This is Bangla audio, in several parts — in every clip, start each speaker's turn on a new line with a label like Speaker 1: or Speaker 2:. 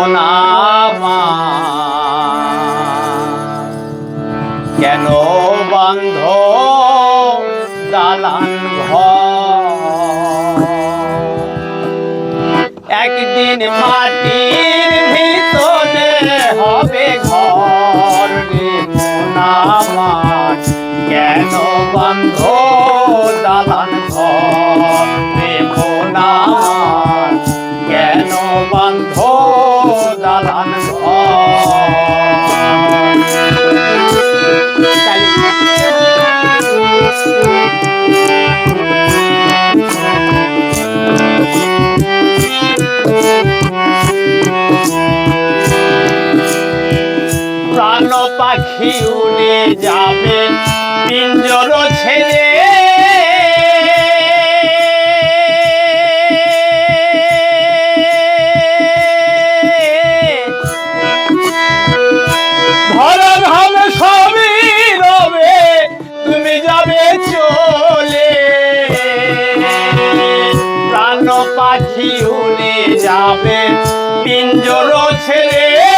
Speaker 1: মোনামা কেন বন্ধ দালান একদিন মাটির ভিতরে হবে ঘর কেন বন্ধ পাখি উড়ে যাবে পিঞ্জর প্রাণ পাখি উড়ে যাবে পিঞ্জর ছেড়ে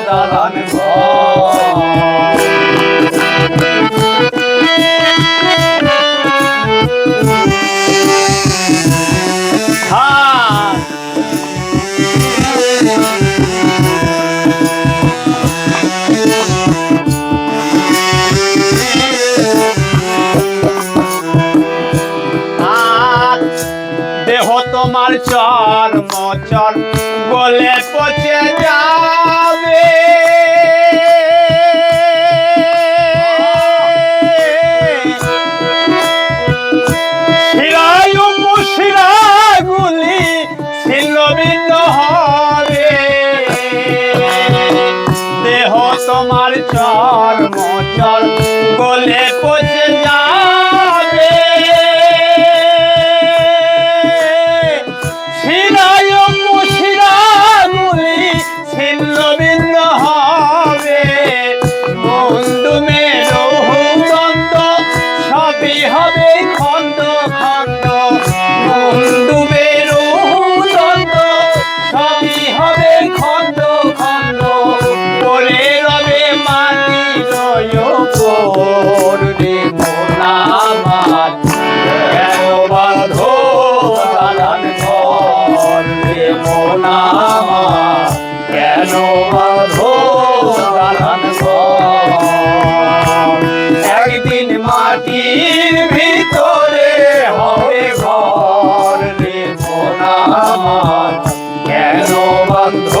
Speaker 1: দালান হ্যাঁ পচে যাবে। শিরায়ু মুশিরাগুলি ছিন্ন হবে। দেহ তোমার চর মচর গলে পচে যাবে কেন বাঁধ দালান একদিন মাটির ভিতরে হবে ঘর রে মোনামার কেন বন্ধ